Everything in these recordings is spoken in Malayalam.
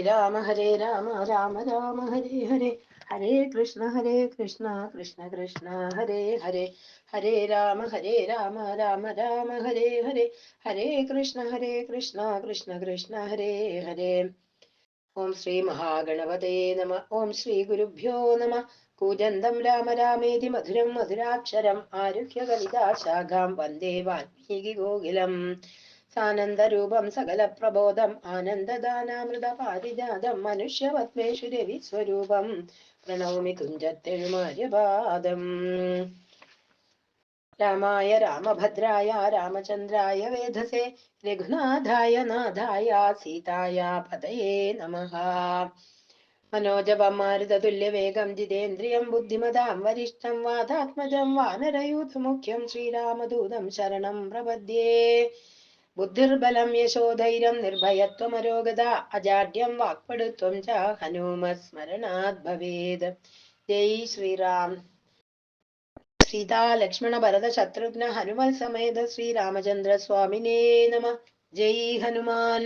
രാമ ഹരേ രാമ രാമ രാമ ഹരേ ഹരേ. ഹരേ കൃഷ്ണ ഹരേ കൃഷ്ണ കൃഷ്ണ കൃഷ്ണ ഹരേ ഹരേ. ഹരേ രാമ ഹരേ രാമ രാമ രാമ ഹരേ ഹരേ. ഹരേ കൃഷ്ണ ഹരേ കൃഷ്ണ കൃഷ്ണ കൃഷ്ണ ഹരേ ഹരേ. ഓം ശ്രീ മഹാഗണപതേ നമ. ഓം ശ്രീ ഗുരുഭ്യോ നമ. കൂജന്തം രാമ രാമേതി മധുരം മധുരാക്ഷരം. ആരുഹ്യ കവിതാശാഖാം വന്ദേ വാൽമീകി ഗോകുലം. സാനന്ദരൂപം സകല പ്രബോധം ആനന്ദദാനാമൃത പാരിജാതം മനുഷ്യവത്മേഷു രവി സ്വരൂപം പ്രണൗമി കുഞ്ചത്തെഴുമാര്യപാദം രാമായ രാമഭദ്രായ രാമചന്ദ്രായ വേധസേ രഘുനാഥായ നാഥായ സീതായ പതയേ നമഃ. മനോജപമാരുതതുല്യവേഗം ജിതേന്ദ്രിയം ബുദ്ധിമതാം വരിഷ്ഠം വാതാത്മജം വാനരയൂഥമുഖ്യം ശ്രീരാമദൂതം ശരണം പ്രപദ്യേ. ബുദ്ധിർബലം യശോധൈര്യം നിർഭയത്വമരോഗത അജാഡ്യം വാക്പടുത്വം ച ഹനുമസ്മരണാത് ഭവേത്. ജയ് ശ്രീറാം. സീതാ ലക്ഷ്മണ ഭരത ശത്രുഘ്ന ഹനുമൽ സമേത ശ്രീരാമചന്ദ്ര സ്വാമിനേ നമ. ജയ് ഹനുമാൻ.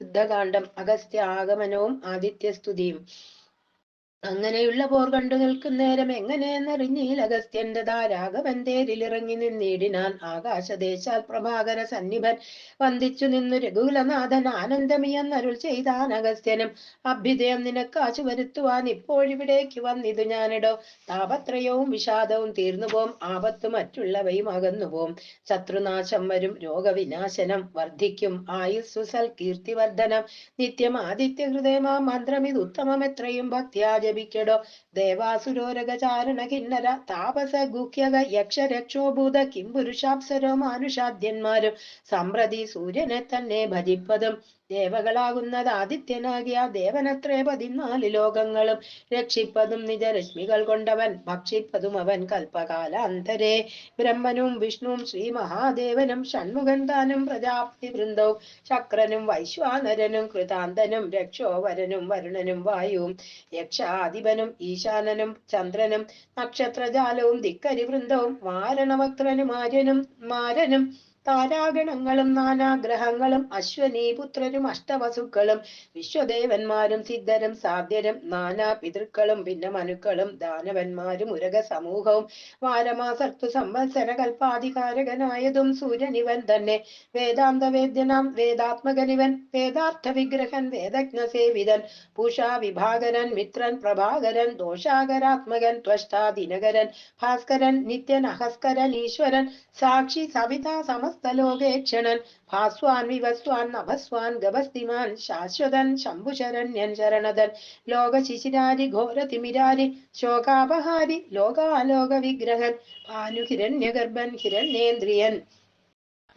യുദ്ധകാന്ഡം അഗസ്ത്യ ആഗമനവും ആദിത്യസ്തുതിയും. അങ്ങനെയുള്ള പോർ കണ്ടു നിൽക്കുന്നേരം എങ്ങനെയെന്നറിഞ്ഞീൽ അഗസ്ത്യന്റെ തേരിൽ തേരിലിറങ്ങി നിന്നിടിനാൻ ആകാശദേശാൽ പ്രഭാകര സന്നിഭൻ വന്ദിച്ചു നിന്നു രഘുകുലനാഥൻ ആനന്ദമിയെന്നരുൾ ചെയ്താൻ അഗസ്ത്യനും അഭ്യുദയം നിനക്കാശു വരുത്തുവാൻ ഇപ്പോഴിവിടേക്ക് വന്നിതു ഞാനിടോ. താപത്രയവും വിഷാദവും തീർന്നുപോം. ആപത്ത് മറ്റുള്ളവയും അകന്നുപോം. ശത്രുനാശം വരും. രോഗവിനാശനം വർദ്ധിക്കും ആയുസ്സുസൽ സൽകീർത്തിവർദ്ധനം നിത്യം ആദിത്യ ഹൃദയമാ മന്ത്രം. ഇത് ഉത്തമം എത്രയും ഭക്തിയാ ജപിക്കടോ ദേവാസുരോരകചാരണ കിന്നര താപസ ഗുഹ്യക യക്ഷ രക്ഷോഭൂത കിംപുരുഷാപ്സരോ മാനുഷാദ്യന്മാരും. സമ്പ്രതി സൂര്യനെ തന്നെ ഭജിപ്പതും. ദേവകളാകുന്നത് ആദിത്യനാകിയ ദേവനത്രേ പതിനാല് ലോകങ്ങളും. രക്ഷിപ്പതും നിജരശ്മികൾ കൊണ്ടവൻ ഭക്ഷിപ്പതും അവൻ കൽപ്പകാലാന്തരേ. ബ്രഹ്മനും വിഷ്ണുവും ശ്രീ മഹാദേവനും ഷൺമുഖൻ താനും പ്രജാപതി വൃന്ദവും. ശക്രനും വൈശ്വാനരനും കൃതാന്തനും രക്ഷോവരനും വരുണനും വായുവും. യക്ഷാധിപനും ഈശാനനും ചന്ദ്രനും നക്ഷത്രജാലവും ധിക്കരി വൃന്ദവും. വാരണവക്ത്രനും ആര്യനും മാരനും താരാഗണങ്ങളും നാനാഗ്രഹങ്ങളും അശ്വനി പുത്രരും അഷ്ടവസുക്കളും വിശ്വദേവന്മാരും സിദ്ധരും സാധ്യരും നാനാ പിതൃക്കളും പിന്നെ മനുക്കളും ദാനവന്മാരും ഉരക സമൂഹവും വാരമാസർത്തു സംവത്സര കൽപ്പാധികാരകനായതും സൂര്യനിവൻ തന്നെ. വേദാന്ത വേദ്യനാം വേദാത്മകനിവൻ വേദാർത്ഥ വിഗ്രഹൻ വേദജ്ഞ സേവിതൻ പൂഷാ വിഭാകരൻ മിത്രൻ പ്രഭാകരൻ ദോഷാകരാത്മകൻ ത്വഷ്ടാ ദിനകരൻ ഭാസ്കരൻ നിത്യൻ അഹസ്കരൻ ഈശ്വരൻ സാക്ഷി സവിത സമസ്തലോകേക്ഷണൻ ഭാസ്വാൻ വിവസ്വാൻ നഭസ്വാൻ ഗഭസ്തിമാൻ ശാശ്വതൻ ശംഭുശരണ്യൻ ശരണതൻ ലോക ശിശിരാരി ഘോര തിമിരാരി ശോകാപഹാരി ലോകാലോക വിഗ്രഹൻ ഭാനുഹിരണ്യഗർഭൻ ഹിരണ്യേന്ദ്രിയൻ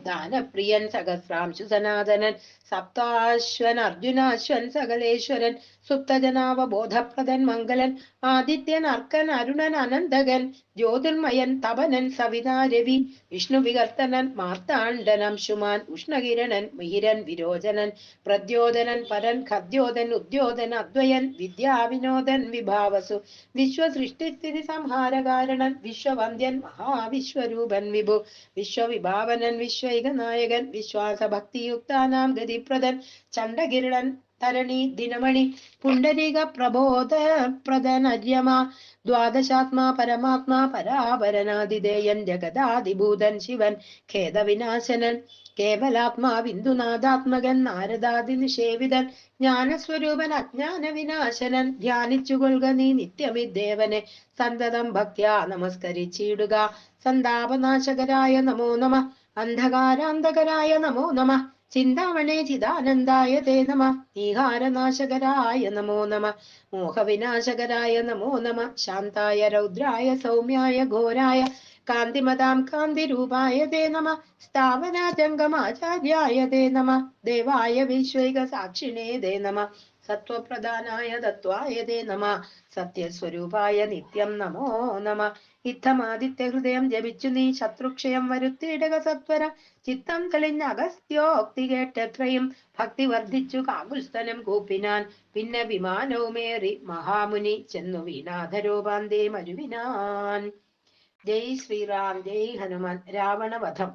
ദാനപ്രിയൻ സഹസ്രാംശു സനാതനൻ സപ്താശ്വൻ അർജുനാശ്വൻ സകലേശ്വരൻ സുപ്തജനാവബോധപ്രദൻ മംഗലൻ ആദിത്യൻ അർക്കൻ അരുണൻ അനന്തകൻ ജ്യോതിർമയൻ തപനൻ സവിതാ രവി വിഷ്ണു വികർത്തനൻ മാർത്താണ്ഡൻ അംശുമാൻ ഉഷ്ണകിരണൻ മിഹിരൻ വിരോചനൻ പ്രദ്യോതനൻ പരൻ ഖദ്യോതൻ ഉദ്യോതൻ അദ്വയൻ വിദ്യാവിനോദൻ വിഭാവസു വിശ്വസൃഷ്ടിസ്ഥിതി സംഹാരകാരണൻ വിശ്വവന്ദ്യൻ മഹാവിശ്വരൂപൻ വിഭു വിശ്വവിഭാവനൻ വിശ്വൈകനായകൻ വിശ്വാസ ഭക്തിയുക്താനാം ഗതിപ്രദൻ ചണ്ഡകിരണൻ തരണി ദിനമണി പുണ്ടരീക പ്രബോധ പ്രദനര്യമ ദ്വാദശാത്മാ പരമാത്മാ പരാപരനാതിദേയൻ ജഗദാതിഭൂതൻ ശിവൻ ഖേദവിനാശനൻ കേവലാത്മാ ബിന്ദുനാഥാത്മകൻ നാരദാദി നിഷേവിതൻ ജ്ഞാനസ്വരൂപൻ അജ്ഞാന വിനാശനൻ ധ്യാനിച്ചുകൊള്ളുക നീ നിത്യമിദ്ദേവനെ സന്തതം ഭക്ത്യാ നമസ്കരിച്ചിടുക സന്താപനാശകരായ നമോ നമ അന്ധകാരാന്തകരായ നമോ നമ. ചിന്താമണേ ചിദാനന്ദായ തേ നമ. നീഹാരനാശകരായ നമോ നമ. മോഹവിനാശകരായ നമോ നമ. ശാന്തായ രൗദ്രായ സൗമ്യായ ഘോരായ കാന്തിമതാം കാന്തിരൂപായ തേ നമ. സ്ഥാപനാജംഗമാചാര്യായ തേ നമ. ദേവായ വിശ്വൈക സാക്ഷിണേ തേ നമ. സത്വപ്രധാനായ തത്വായ തേ നമ സത്യസ്വരൂപായ നിത്യം നമോ നമ ഇത്തമാദിത്യ ഹൃദയം ജപിച്ചു നീ ശത്രുക്ഷയം വരുത്തിയിടക സത്വര। ചിത്തം തെളിഞ്ഞ അഗസ്ത്യോക്തി കേട്ടെത്രയും ഭക്തി വർദ്ധിച്ചു കാകുൽസ്ഥനം കൂപ്പിനാൻ। പിന്നെ വിമാനവുമേറി മഹാമുനി ചെന്നു വീനാഥരൂപാന്തേ മരുവിനാൻ ജയ് ശ്രീറാം ജയ് ഹനുമാൻ രാവണവധം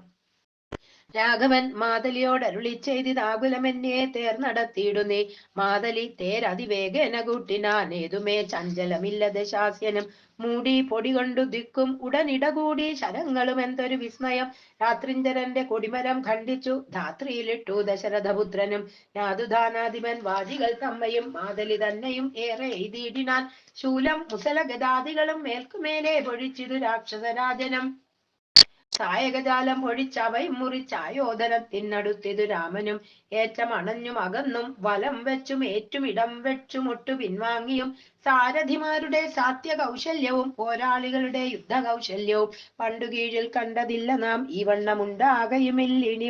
രാഘവൻ മാതലിയോട് അരുളി ചെയ്തിതാകുലമെന്നേ തേർ നടത്തിയിടുന്നേ. മാതലി തേരതിവേഗേന കൂട്ടിനാൻ ഏതുമേ ചഞ്ചലമില്ലത് ശാസ്യനും. മൂടി പൊടി കൊണ്ടു ദിക്കും ഉടനിടകൂടി ശരങ്ങളും എന്തൊരു വിസ്മയം. രാത്രിഞ്ചരന്റെ കൊടിമരം ഖണ്ഡിച്ചു ധാത്രിയിലിട്ടു ദശരഥപുത്രനും. യാതുദാനാധിപൻ വാജികൾ തമ്മയും മാതലി തന്നെയും ഏറെ എഴുതിയിടിനാൽ ശൂലം മുസല ഗതാദികളും മേൽക്കുമേലെ പൊഴിച്ചിതു രാക്ഷസരാജനം. സായകജാലം മുറി മുറിച്ചായോധനത്തിനടുത്തിതു രാമനും ഏറ്റമണഞ്ഞും അകന്നും വലം വെച്ചും ഏറ്റുമിടം വെച്ചുമൊട്ടു പിൻവാങ്ങിയും സാരഥിമാരുടെ സാത്യ കൗശല്യവും പോരാളികളുടെ യുദ്ധ കൗശല്യവും പണ്ടു കീഴിൽ കണ്ടതില്ല നാം. ഈ വണ്ണം ഉണ്ടാകയുമില്ലിനി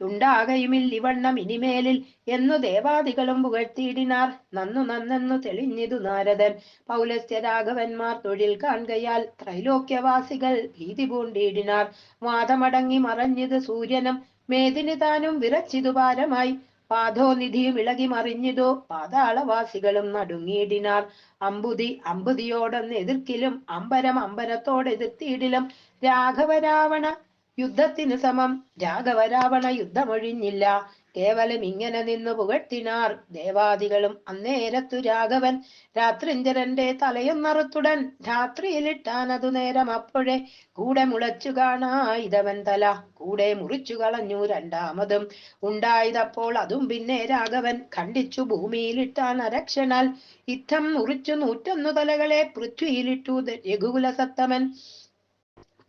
ഉണ്ടാകയുമില്ലിവണ്ണം ഇനിമേലിൽ എന്നു ദേവാദികളും പുകഴ്ത്തിയിടിനാർ. നന്നു നന്നെന്നു തെളിഞ്ഞിതു നാരദൻ. പൗലസ്ത്യ രാഘവന്മാർ തൊഴിൽ കാൺകയാൽ ത്രൈലോക്യവാസികൾ ഭീതി പൂണ്ടിയിടിനാർ. വാദമടങ്ങി മറഞ്ഞത് സൂര്യനും മേദിനി താനും വിറച്ചിതു ഭാരമായി. പാദോനിധിയും ഇളകി മറിഞ്ഞിതോ പാതാളവാസികളും നടുങ്ങിയിടിനാർ. അമ്പുതി അമ്പുതിയോടൊന്ന് എതിർക്കിലും അമ്പരം അമ്പരത്തോടെതിർത്തിയിടിലും രാഘവരാവണ യുദ്ധത്തിന് സമം. രാഘവരാവണ യുദ്ധമൊഴിഞ്ഞില്ല. കേവലം ഇങ്ങനെ നിന്നു പുകഴ്ത്തിനാർ. ദേവാദികളും അന്നേരത്തു രാഘവൻ. രാത്രിഞ്ചരന്റെ തലയും രാത്രിയിലിട്ടാൻ രാത്രിയിലിട്ടാനതു നേരം അപ്പോഴേ കൂടെ മുളച്ചു കാണായിതവൻ തല. കൂടെ മുറിച്ചു കളഞ്ഞു രണ്ടാമതും. ഉണ്ടായതപ്പോൾ അതും പിന്നെ രാഘവൻ. ഖണ്ഡിച്ചു ഭൂമിയിലിട്ടാൻ അരക്ഷണാൽ ഇത്തം മുറിച്ചു നൂറ്റൊന്നു തലകളെ പൃഥ്വിയിലിട്ടു ദ- രഘുകുല സത്തമൻ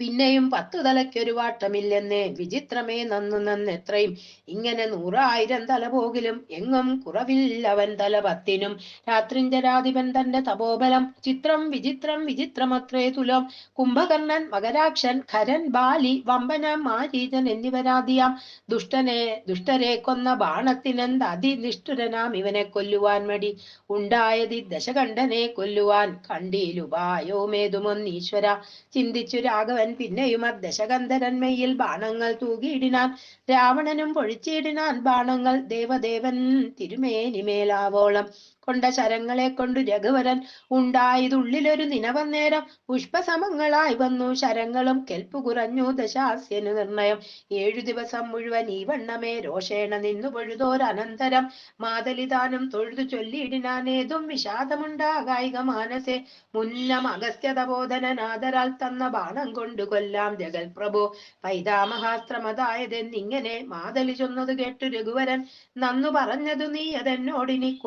പിന്നെയും പത്തു തലയ്ക്കൊരു വാട്ടമില്ലെന്നേ വിചിത്രമേ നന്നു നന്നെത്രയും. ഇങ്ങനെ നൂറായിരം തല പോകിലും എങ്ങും കുറവില്ലവൻ തല പത്തിനും. രാത്രിഞ്ചരാധിപൻ തന്റെ തപോബലം. ചിത്രം വിചിത്രം വിചിത്രമത്രേ തുലം. കുംഭകർണൻ മകരാക്ഷൻ ഖരൻ ബാലി വമ്പന മാരീചൻ എന്നിവരാദിയാം ദുഷ്ടനെ ദുഷ്ടരെ കൊന്ന ബാണത്തിനെന്ത് അതിനിഷ്ഠുരനാം ഇവനെ കൊല്ലുവാൻ മടി. ഉണ്ടായതി ദശകണ്ഠനെ കൊല്ലുവാൻ കണ്ടീലുപായോമേതുമൊന്നീശ്വര. ചിന്തിച്ചു രാഘവൻ പിന്നെയും ദശകന്ധരന്മയിൽ ബാണങ്ങൾ തൂകിയിടിനാൻ രാവണനും പൊഴിച്ചിടിനാൻ ബാണങ്ങൾ ദേവദേവൻ തിരുമേനിമേലാവോളം. കൊണ്ട ശരങ്ങളെ കൊണ്ടു രഘുവരൻ ഉണ്ടായതുള്ളിലൊരു നിനവന്നേരം പുഷ്പസമങ്ങളായി വന്നു. ശരങ്ങളും കെൽപ്പു കുറഞ്ഞു. ദശാസ്യനു നിർണയം. ഏഴു ദിവസം മുഴുവൻ ഈ വണ്ണമേ രോഷേണ നിന്നു പൊഴുതോരനന്തരം. മാതലിദാനം തൊഴുതു ചൊല്ലിയിടിനാനേതും വിഷാദമുണ്ടാകായിക മാനസെ മുന്നം അഗസ്ത്യതബോധനാദരാൽ തന്ന ബാണം കൊണ്ടു കൊല്ലാം ജഗൽ പ്രഭു. പൈതാമഹാസ്ത്രമതായതെന്നിങ്ങനെ മാതലി ചൊന്നത് കേട്ടു രഘുവരൻ. നന്നു പറഞ്ഞതു നീ അതെന്നോടിനി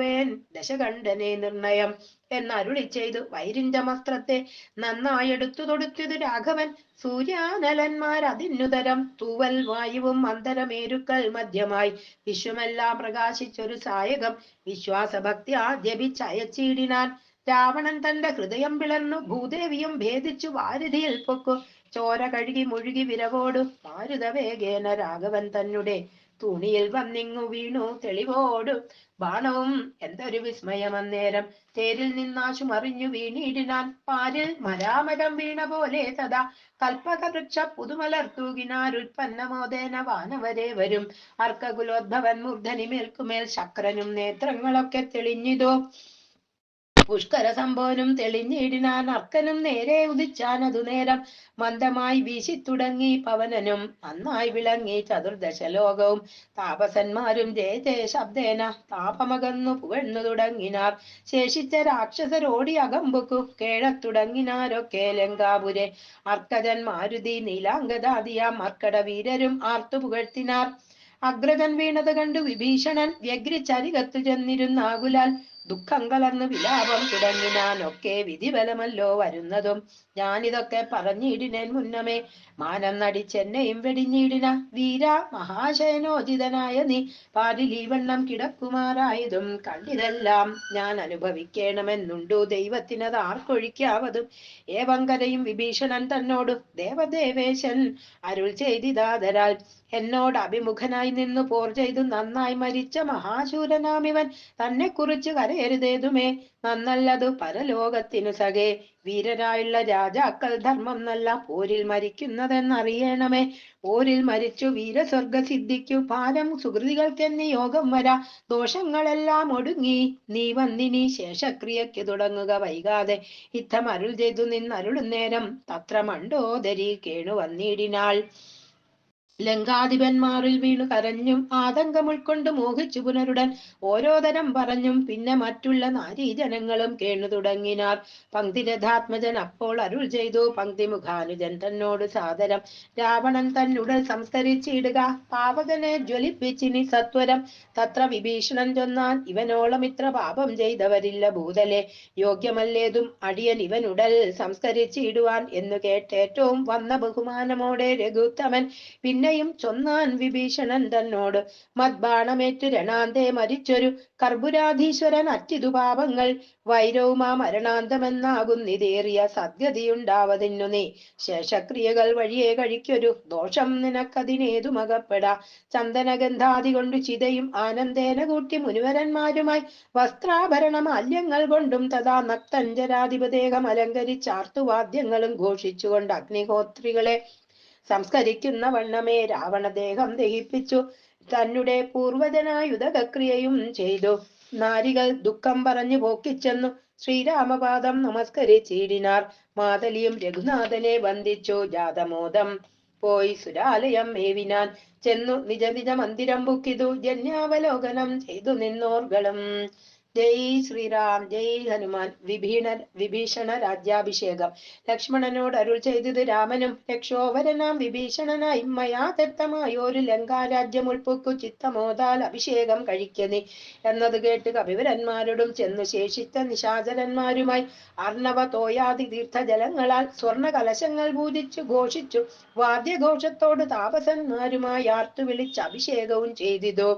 കൊന്നിടുവേൻ ദശകണ്ഠനെ നിർണയം. എന്നരുളി ചെയ്തു വൈരിന്റെ വസ്ത്രത്തെ നന്നായെടുത്തു തൊടുത്തത് രാഘവൻ. സൂര്യാനലന്മാർ അതിന്നുതരം തൂവൽ വായുവും മന്ദരമേരുക്കൾ മധ്യമായി. വിശ്വമെല്ലാം പ്രകാശിച്ചൊരു സായകം. വിശ്വാസഭക്തി ജപിച്ചയച്ചിടിനാൻ രാവണൻ തന്റെ ഹൃദയം പിളർന്നു. ഭൂദേവിയും ഭേദിച്ചു വാരിധിയിൽ പൊക്കു. ചോര കഴുകി മുഴുകി വിരവോടു. മാരുതവേഗേന രാഘവൻ തന്നെ തുണിയിൽ വന്നിങ്ങു വീണു തെളിവോടു. ബാണവും എന്തൊരു വിസ്മയം അന്നേരം തേരിൽ നിന്നാശു മറിഞ്ഞു വീണിടിനാൻ. പാരിൽ മരാമരം വീണ പോലെ സദാ. കൽപ്പക വൃക്ഷ പുതുമലർ തൂകിനാരുൽപ്പന്നമോദേന വാനവരെ വരും. അർക്കകുലോദ്ഭവൻ മൂർധനി മേൽക്കുമേൽ ശക്രനും നേത്രങ്ങളൊക്കെ തെളിഞ്ഞിതോ. പുഷ്കര സംഭവനും തെളിഞ്ഞിടിനാൻ അർക്കനും നേരെ ഉദിച്ചാൻ അതു നേരം മന്ദമായി വീശി തുടങ്ങി പവനനും. നന്നായി വിളങ്ങി ചതുർദശ ലോകവും താപസന്മാരും ജയ ജയ ശബ്ദേന താപമകന്നു പുകഴ്ന്നു തുടങ്ങിനാർ. ശേഷിച്ച രാക്ഷസരോടി അകമ്പുക്കു കേഴത്തുടങ്ങിനാരൊക്കെ ലങ്കാപുരെ. അർക്കജൻ മാരുതി നീലാംഗദാദിയാം അർക്കട വീരരും ആർത്തു പുകഴ്ത്തിനാർ. അഗ്രജൻ വീണത് കണ്ടു വിഭീഷണൻ വ്യഗ്രിച്ചരികത്തു ചെന്നിരുന്നാകുലാൽ ദുഃഖം കലർന്നു വിലാപം തുടങ്ങിനാനൊക്കെ വിധിബലമല്ലോ വരുന്നതും. ഞാനിതൊക്കെ പറഞ്ഞിടിനേൻ മുന്നമേ. മാനം നടിച്ചെന്നെയും വെടിഞ്ഞിടിന വീര മഹാശയനോചിതനായ നീ. വണ്ണം കിടക്കുമാറായതും കണ്ടിതെല്ലാം ഞാൻ അനുഭവിക്കണമെന്നുണ്ടു. ദൈവത്തിനത് ആർക്കൊഴിക്കാവതും ഏവങ്കരയും വിഭീഷണൻ തന്നോടു ദേവദേവേശൻ അരുൾ ചെയ്തിതാതരാൽ എന്നോട് അഭിമുഖനായി നിന്ന് പോർ ചെയ്തു നന്നായി മരിച്ച മഹാശൂരനാമിവൻ തന്നെ കുറിച്ച് കരയരുതേതുമേ? നന്നല്ലതു പരലോകത്തിനു സകേ. വീരരായുള്ള രാജാക്കൾ ധർമ്മം നല്ല പോരിൽ മരിക്കുന്നതെന്നറിയണമേ. പോരിൽ മരിച്ചു വീരസ്വർഗ സിദ്ധിക്കു ഭാരം സുഹൃതികൾക്കെന്ന് യോഗം വരാ. ദോഷങ്ങളെല്ലാം ഒടുങ്ങി. നീ വന്നിനി ശേഷക്രിയയ്ക്ക് തുടങ്ങുക വൈകാതെ. ഇത്തം അരുൾ ചെയ്തു നിന്നരുളുന്നേരം തത്ര മണ്ടോദരി കേണു വന്നിടിനാൾ. ലങ്കാധിപന്മാരിൽ വീണു കരഞ്ഞും ആതങ്കം ഉൾക്കൊണ്ട് മോഹിച്ചു പുനരുടൻ ഓരോതരം പറഞ്ഞും പിന്നെ മറ്റുള്ള നാരീജനങ്ങളും കേണു തുടങ്ങിനാർ. പങ്ക്തിരഥാത്മജൻ അപ്പോൾ അരുൾ ചെയ്തു പങ്ക്തി മുഖാനുജൻ തന്നോട് സാദരം. രാവണൻ തന്നുടൽ സംസ്കരിച്ചിടുക പാവകനെ ജ്വലിപ്പിച്ചിനി സത്വരം. തത്ര വിഭീഷണൻ ചൊന്നാൻ ഇവനോളം ഇത്ര പാപം ചെയ്തവരില്ല ഭൂതലെ. യോഗ്യമല്ലേതും അടിയൻ ഇവനുടൽ സംസ്കരിച്ചിടുവാൻ എന്നു കേട്ടേറ്റവും വന്ന ബഹുമാനമോടെ രഘുത്തമൻ. പിന്നെയും ചൊന്നാൻ വിഭീഷണൻ തന്നോട്. മദ്ബാണമേറ്റു രണാന്തേ മരിച്ചൊരു കർബുരാധീശ്വരൻ അറ്റിതു പാപങ്ങൾ വൈരവുമാ മരണാന്തമെന്നാകുന്നിതേറിയ സദ്ഗതിയുണ്ടാവതിന്നു നീ. ശേഷക്രിയകൾ വഴിയെ കഴിക്കൊരു ദോഷം നിനക്കതിനേതു മകപ്പെടാ ചന്ദനഗന്ധാദി കൊണ്ടു ചിതയും ആനന്ദേന കൂട്ടി മുനിവരന്മാരുമായി വസ്ത്രാഭരണ മാല്യങ്ങൾ കൊണ്ടും തഥാ നക്തഞ്ചരാധിപദേഹം അലങ്കരിച്ചാർത്തുവാദ്യങ്ങളും ഘോഷിച്ചുകൊണ്ട് അഗ്നിഹോത്രികളെ സംസ്കരിക്കുന്ന വണ്ണമേ രാവണദേഹം ദഹിപ്പിച്ചു. തന്നെ പൂർവജനായുധക്രിയയും ചെയ്തു. നാരികൾ ദുഃഖം പറഞ്ഞു പോക്കിച്ചെന്നു. ശ്രീരാമപാദം നമസ്കരിച്ചിടിനാർ. മാതലിയും രഘുനാഥനെ വന്ദിച്ചു. ജാതമോദം പോയി സുരാലയം മേവിനാൻ ചെന്നു നിജ നിജ മന്ദിരം ബുക്കിതു ജന്യാവലോകനം ചെയ്തു നിന്നോർകളും. ജയ് ശ്രീറാം ജയ് ഹനുമാൻ വിഭീണ വിഭീഷണ രാജ്യാഭിഷേകം. ലക്ഷ്മണനോട് അരുൾ ചെയ്തത് രാമനും രക്ഷോവരനാം വിഭീഷണനായി മയാ ഒരു ലങ്കാരാജ്യം ഉൾപ്പൊക്കു ചിത്തമോതാൽ അഭിഷേകം കഴിക്കനി എന്നത് കേട്ട് കവിവരന്മാരോടും ചെന്നു ശേഷിച്ച നിശാചരന്മാരുമായി അർണവ തോയാതി തീർത്ഥജലങ്ങളാൽ സ്വർണ കലശങ്ങൾ പൂജിച്ചു ഘോഷിച്ചു. വാദ്യഘോഷത്തോട് താപസന്മാരുമായി ആർത്തു വിളിച്ച് അഭിഷേകവും ചെയ്തിതു.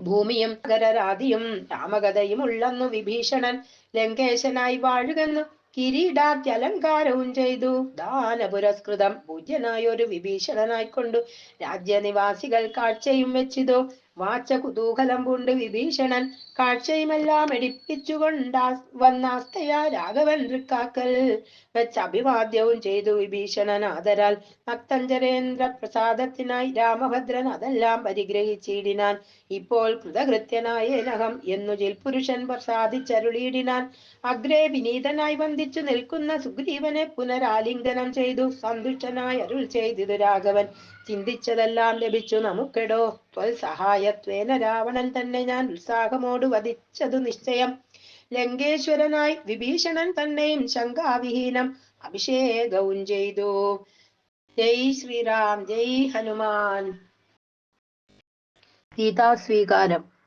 ഭൂമിയും കരരാതിയും രാമകഥയും ഉള്ളന്നു വിഭീഷണൻ. ലങ്കേശനായി വാഴുകെന്നു കിരീടാത്യലങ്കാരവും ചെയ്തു. ദാന പുരസ്കൃതം പൂജ്യനായ ഒരു വിഭീഷണനായിക്കൊണ്ടു രാജ്യനിവാസികൾ കാഴ്ചയും വെച്ചിതു. വാച്ച കുതൂഹലം പൂണ്ട് വിഭീഷണൻ കാഴ്ചയുമെല്ലാം എടുപ്പിച്ചുകൊണ്ടാ വന്നാസ്തയാ രാഘവൻ തൃക്കാക്കൽ വെച്ച് അഭിവാദ്യവും ചെയ്തു വിഭീഷണൻ ആദരാൽ. ഭക്തഞ്ചരേന്ദ്ര പ്രസാദത്തിനായി രാമഭദ്രൻ അതെല്ലാം പരിഗ്രഹിച്ചിടിനാൻ. ഇപ്പോൾ കൃതകൃത്യനായ നഹം എന്നു ജിൽപുരുഷൻ പ്രസാദിച്ചരുളിയിടിനാൻ. അഗ്രേ വിനീതനായി വന്ദിച്ചു നിൽക്കുന്ന സുഗ്രീവനെ പുനരാലിംഗനം ചെയ്തു. സന്തുഷ്ടനായി അരുൾ ചെയ്തിതു രാഘവൻ. ചിന്തിച്ചതെല്ലാം ലഭിച്ചു നമുക്കെടോ. ത്വൽ സഹായത്വേന രാവണൻ തന്നെ ഞാൻ ഉത്സാഹമോട് വധിച്ചതു നിശ്ചയം. ലങ്കേശ്വരനായി വിഭീഷണൻ തന്നെയും ശങ്കാവിഹീനം അഭിഷേകവും ചെയ്തു. ജയ് ശ്രീറാം ജയ് ഹനുമാൻ. ഗീതാസ്വീകാരം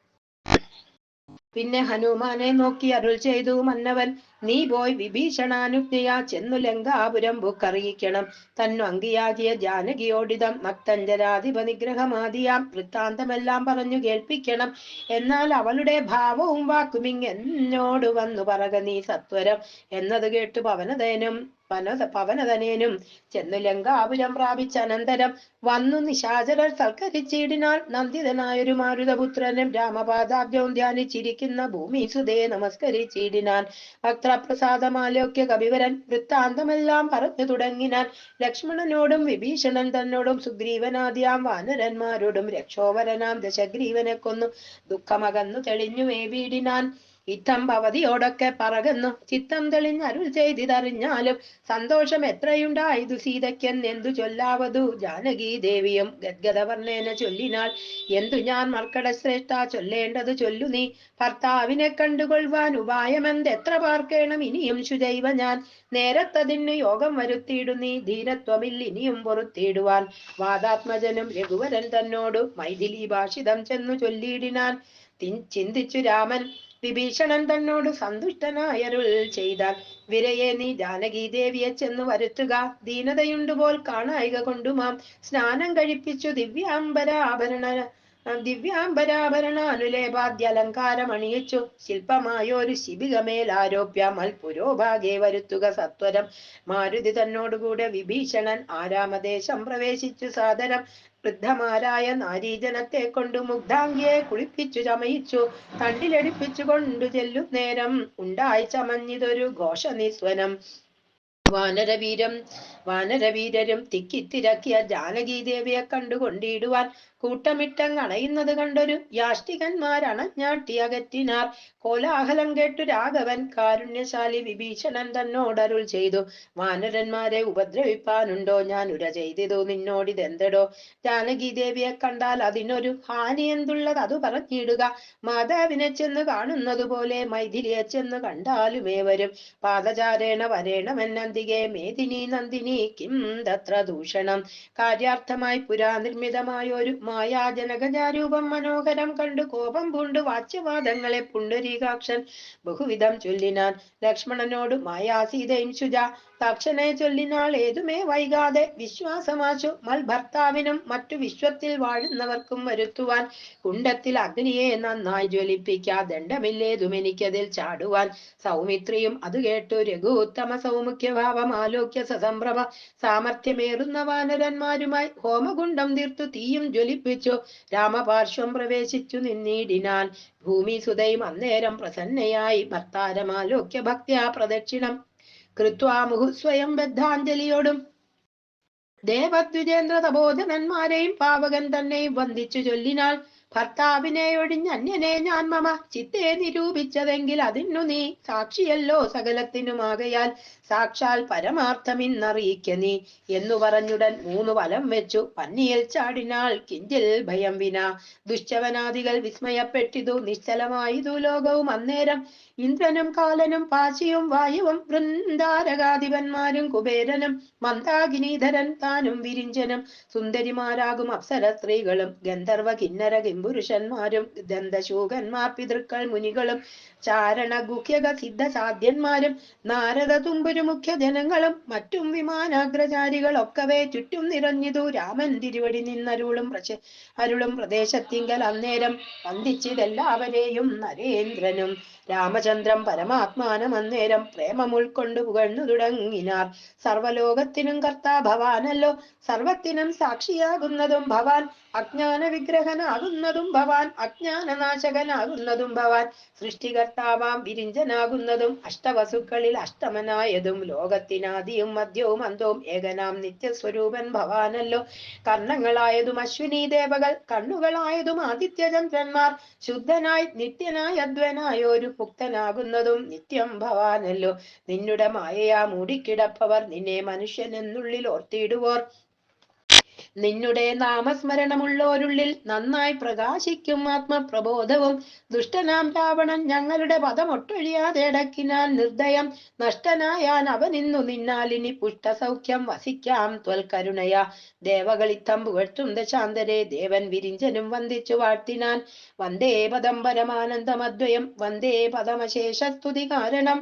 പിന്നെ ഹനുമാനെ നോക്കി അരുൾ ചെയ്തു മന്നവൻ. നീ പോയി വിഭീഷണാനുജ്ഞയാ ചെന്നു ലങ്കാപുരം ബുക്കറിയിക്കണം. തന്നു അങ്കിയാകിയ ജാനകിയോടിതം നക്തഞ്ചരാധിപ നിഗ്രഹമാദിയാം വൃത്താന്തമെല്ലാം പറഞ്ഞു കേൾപ്പിക്കണം. എന്നാൽ അവളുടെ ഭാവവും വാക്കുമിങ് എന്നോട് വന്നു പറക നീ സത്വരം എന്നത് കേട്ടു പവനതേനും. പനത പവനതനേനും ചെന്നു ലങ്കാപുരം പ്രാപിച്ച അനന്തരം വന്നു നിശാചരർ സൽക്കരിച്ചിടിനാൽ നന്ദിതനായൊരു മാരുതപുത്രനും രാമപാദാബ്ജവും ധ്യാനിച്ചിരിക്കുന്ന ഭൂമി സുതേ നമസ്കരിച്ചിടിനാൻ. ഭക്തപ്രസാദമാലോക്യ കവിവരൻ വൃത്താന്തമെല്ലാം പറഞ്ഞു തുടങ്ങിനാൻ ലക്ഷ്മണനോടും വിഭീഷണൻ തന്നോടും സുഗ്രീവനാദിയാം വാനരന്മാരോടും രക്ഷോവരനാം ദശഗ്രീവനെ കൊന്നു. ദുഃഖമകന്നു തെളിഞ്ഞു മേവീടിനാൻ. ഇത്തം ഭവതിയോടൊക്കെ പറകുന്നു. ചിത്തം തെളിഞ്ഞ് അരുൾ ചെയ്തിതറിഞ്ഞാലും സന്തോഷം എത്രയുണ്ടായതു സീതയ്ക്കെന്നെന്തു ചൊല്ലാവതു? ജാനകി ദേവിയും ഗദ്ഗതവർണേന ചൊല്ലിനാൾ എന്തു ഞാൻ മർക്കട ശ്രേഷ്ഠ ചൊല്ലേണ്ടത് ചൊല്ലു നീ? ഭർത്താവിനെ കണ്ടുകൊള്ളുവാൻ ഉപായമെന്ത്? എത്ര പാർക്കേണം ഇനിയും ശുചൈവ ഞാൻ? നേരത്തതിന് യോഗം വരുത്തിയിടു നീ ധീരത്വമിൽ ഇനിയും പൊറുത്തിയിടുവാൻ. വാദാത്മജനും രഘുവരൻ തന്നോടു മൈഥിലി ഭാഷിതം ചെന്നു ചൊല്ലിയിടിനാൻ. ചിന്തിച്ചു രാമൻ വിഭീഷണൻ തന്നോട് സന്തുഷ്ടനായരുൾ ചെയ്താൽ വിരയെ നീ ജാനകി ദേവിയെ ചെന്നു വരുത്തുക. ദീനതയുണ്ടുപോൽ കാണായിക കൊണ്ടുമാം. സ്നാനം കഴിപ്പിച്ചു ദിവ്യാംബരാഭരണ ദിവ്യാംബരാഭരണാനുലേപാദ്യലങ്കാരമണിയിച്ചു. ശില്പമായൊരു ശിബികമേൽ ആരോപ്യ മൽപുരോഭാഗെ വരുത്തുക സത്വരം. മാരുതി തന്നോടുകൂടെ വിഭീഷണൻ ആരാമദേശം പ്രവേശിച്ചു സാദരം. വൃദ്ധമാരായ നാരീജനത്തെ കൊണ്ട് മുഗ്ധാംഗിയെ കുളിപ്പിച്ചു ചമയിച്ചു. തണ്ടിലടിപ്പിച്ചു കൊണ്ടു ചെല്ലും നേരം. ഉണ്ടായി ചമഞ്ഞിതൊരു ഘോഷനിസ്വനം. വാനരവീരം വാനരവീരരും തിക്കിത്തിരക്കിയ ജാനകീദേവിയെ കണ്ടുകൊണ്ടിടുവാൻ കൂട്ടമിട്ടങ്ങണയുന്നത് കണ്ടൊരു യാഷ്ടികന്മാരണഞ്ഞാട്ടി അകറ്റിനാർ കോലാഹലം കേട്ടു രാഘവൻ കാരുണ്യശാലി വിഭീഷണൻ തന്നോടരുൾ ചെയ്തു. വാനരന്മാരെ ഉപദ്രവിപ്പാനുണ്ടോ? ഞാൻ ഉര ചെയ്തിതു. നിന്നോടിതെന്തടോ? ജാനകി ദേവിയെ കണ്ടാൽ അതിനൊരു ഹാനി എന്തുള്ളത് അത് പറഞ്ഞിടുക. മാതാവിനെ ചെന്ന് കാണുന്നത് പോലെ മൈഥിലിയെ ചെന്ന് കണ്ടാലുമേ വരും. പാദചാരേണ വരേണമെന്നന്തികെ മേദിനി നന്ദിനി കിം തത്ര ദൂഷണം. കാര്യാർത്ഥമായി പുരാനിർമ്മിതമായ ഒരു മായാജനകജാരൂപം മനോഹരം കണ്ടു കോപം പൂണ്ട് വാച്യവാദങ്ങളെ പുണ്ടരീകാക്ഷൻ ബഹുവിധം ചൊല്ലിനാൻ ലക്ഷ്മണനോട് മായാസീതയും ശുജ തക്ഷനെ ചൊല്ലിനാൾ ഏതുമേ വൈകാതെ വിശ്വാസമാശു മൽ ഭർത്താവിനും മറ്റു വിശ്വത്തിൽ വാഴുന്നവർക്കും വരുത്തുവാൻ കുണ്ടത്തിൽ അഗ്നിയെ നന്നായി ജ്വലിപ്പിക്കാ ദണ്ഡമില്ലേതും എനിക്കതിൽ ചാടുവാൻ സൗമിത്രിയും അത് കേട്ടു രഘുത്തമ സൗമുഖ്യഭാവം ആലോക്യ സസംഭ്രമ സാമർഥ്യമേറുന്ന വാനരന്മാരുമായി ഹോമകുണ്ടം തീർത്തു തീയും ജ്വലിപ്പിച്ചു രാമപാർശ്വം പ്രവേശിച്ചു നിന്നീടിനാൻ ഭൂമി സുതയും അന്നേരം പ്രസന്നയായി. ഭർത്താരമാലോക്യ ഭക്തിയാ പ്രദക്ഷിണം. കൃത്വാ മുഹു സ്വയം ബദ്ധാഞ്ജലിയോടും ദേവദ്വിജേന്ദ്ര തപോധനന്മാരെയും പാവകൻ തന്നെയും വന്ദിച്ചു ചൊല്ലിനാൾ ഭർത്താവിനെ ഒഴിഞ്ഞ് അന്യനെ ഞാൻ മമ ചിത്തെ നിരൂപിച്ചതെങ്കിൽ അതിനു നീ സാക്ഷിയല്ലോ സകലത്തിനുമാകയാൽ. സാക്ഷാൽ പരമാർത്ഥമിന്നറിയിക്ക നീ എന്നു പറഞ്ഞുടൻ മൂന്ന് വലം വെച്ചു. പന്നിയിൽ ചാടിനാൾ കിഞ്ചിൽ ഭയം വിന. ദുശ്ചവനാദികൾ വിസ്മയപ്പെട്ടിതു. നിശ്ചലമായതു ലോകവും അന്നേരം ഇന്ദ്രനും കാലനും പാശിയും വായുവും വൃന്ദാരകാധിപന്മാരും കുബേരനും മന്ദാകിനീധരൻ താനും വിരിഞ്ചനും സുന്ദരിമാരാകും അപ്സര സ്ത്രീകളും ഗന്ധർവ കിന്നര കിംപുരുഷന്മാരും ദന്തശൂകന്മാർ പിതൃക്കൾ മുനികളും ചാരണ ഗുഹ്യക സിദ്ധ സാധ്യന്മാരും നാരദ തുമ്പുരു മുഖ്യ ജനങ്ങളും മറ്റും വിമാനാഗ്രചാരികളൊക്കവേ ചുറ്റും നിറഞ്ഞിതു. രാമൻ തിരുവടി നിന്നരുളും അരുളും പ്രദേശത്തിങ്കൽ അന്നേരം വന്ദിച്ചിതെല്ലാവരെയും നരേന്ദ്രനും. രാമചന്ദ്രം പരമാത്മാനം അന്നേരം പ്രേമം ഉൾക്കൊണ്ട് പുകഴ്ന്നു തുടങ്ങിനാർ. സർവലോകത്തിനും കർത്താ ഭവാനല്ലോ. സർവത്തിനും സാക്ഷിയാകുന്നതും ഭവാൻ. അജ്ഞാന വിഗ്രഹനാകുന്നതും ഭവാൻ അജ്ഞാനനാശകനാകുന്നതും ഭവാൻ സൃഷ്ടികർത്താവാം വിരിഞ്ചനാകുന്നതും അഷ്ടവസുക്കളിൽ അഷ്ടമനായതും ലോകത്തിനാദിയും മധ്യവും അന്തവും ഏകനാം നിത്യസ്വരൂപൻ ഭവാനല്ലോ. കർണങ്ങളായതും അശ്വിനി ദേവകൾ കണ്ണുകളായതും ആദിത്യചന്ദ്രന്മാർ ശുദ്ധനായി നിത്യനായ അദ്വനായോരു മുക്തനാകുന്നതും നിത്യം ഭവാനല്ലോ. നിന്നുടെ മായയാ മൂടിക്കിടപ്പവർ നിന്നെ മനുഷ്യൻ എന്നുള്ളിൽ ഓർത്തിയിടുവോർ നിന്നുടെ നാമസ്മരണമുള്ളോരുള്ളിൽ നന്നായി പ്രകാശിക്കും ആത്മപ്രബോധവും. ദുഷ്ടനാം രാവണൻ ഞങ്ങളുടെ പദം പദമൊട്ടൊഴിയാതെ അടക്കിനാൽ നിർദ്ദയം നഷ്ടനായാൻ അവൻ ഇന്നു നിന്നാലിനി പുഷ്ടസൗഖ്യം വസിക്കാം. ത്വൽക്കരുണയ ദേവകളിത്തം പുകഴ്ത്തും ദശാന്തരെ ദേവൻ വിരിഞ്ചനും വന്ദിച്ചു വാഴ്ത്തിനാൻ. വന്ദേ പദം പരമാനന്ദമദ്വയം വന്ദേ പദമശേഷസ്തുതി കാരണം.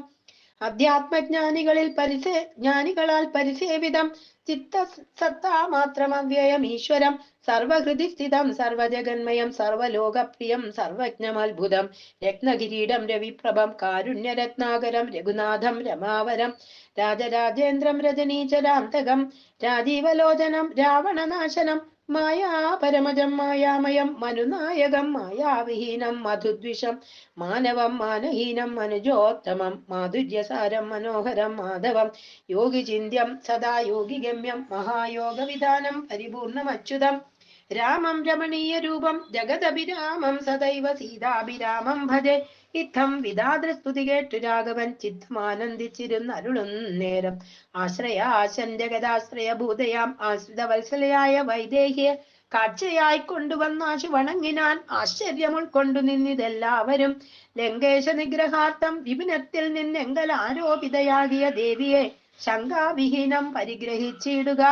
അധ്യാത്മജ്ഞാനികളിൽ പരിസേ ജ്ഞാനികളാൽ പരിസേവിതം. ചിത്ത സത്താ മാത്രം അവ്യയം ഈശ്വരം. സർവഹൃതി സ്ഥിതം സർവജഗന്മയം സർവലോകപ്രിയം സർവജ്ഞമത്ഭുതം. രത്നകിരീടം രവിപ്രഭം കാരുണ്യരത്നാകരം രഘുനാഥം രമാവരം. രാജരാജേന്ദ്രം രജനീചരാന്തകം രാജീവലോചനം രാവണനാശനം. മായാ പരമജം മായാമയം മനുനായകം മായാവിഹീനം മധുദ്വിഷം മാനവം മാനഹീനം മനുജോത്തമം മാധുര്യസാരം മനോഹരം മാധവം യോഗിചിന്ത്യം സദാ യോഗിഗമ്യം മഹായോഗവിധാനം പരിപൂർണമച്യുതം. രാമം രമണീയ രൂപം ജഗദഭിരാമം സദൈവ സീതാഭിരാമം ഭജെ. ഇത്തം വിദാദ്രസ്തുതി കേട്ടു രാഘവൻ ചിത്തമാനന്ദിച്ചിരുന്നരുളും നേരം. ആശ്രയാശൻ ജഗദാശ്രയ ഭൂതയാം ആശ്രിത വത്സലയായ വൈദേഹിയെ കാഴ്ചയായി കൊണ്ടുവന്നാശു വണങ്ങിനാൻ ആശ്ചര്യം ഉൾക്കൊണ്ടു നിന്നിതെല്ലാവരും. ലങ്കേശ നിഗ്രഹാർത്ഥം വിപിനത്തിൽ നിന്നെങ്കൽ ആരോപിതയാകിയ ദേവിയെ ശങ്കാവിഹീനം പരിഗ്രഹിച്ചിടുക.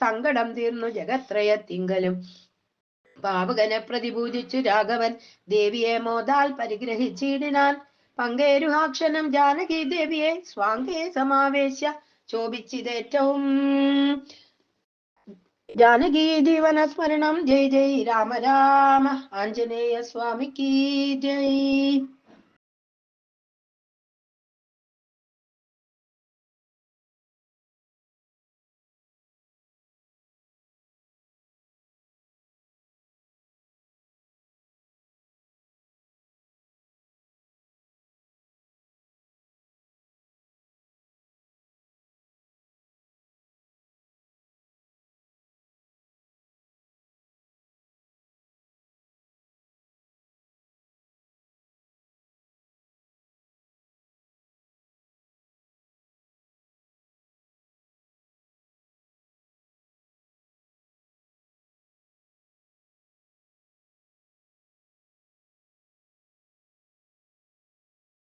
സങ്കടം തീർന്നു ജഗത്രയത്തിങ്കലും. പാവകനെ പ്രതിപൂജിച്ചു രാഘവൻ. ദേവിയെ മോദാൽ പരിഗ്രഹിച്ചിടിനാൻ. പങ്കേരുഹാക്ഷനം ജാനകി ദേവിയെ സ്വാങ്കേ സമാവേശ്യ. ശോഭിച്ചിതേറ്റവും ജാനകി ജീവന സ്മരണം ജയ് ജയ് രാമ രാമ. ആഞ്ജനേയ സ്വാമിക്ക് ജയ്.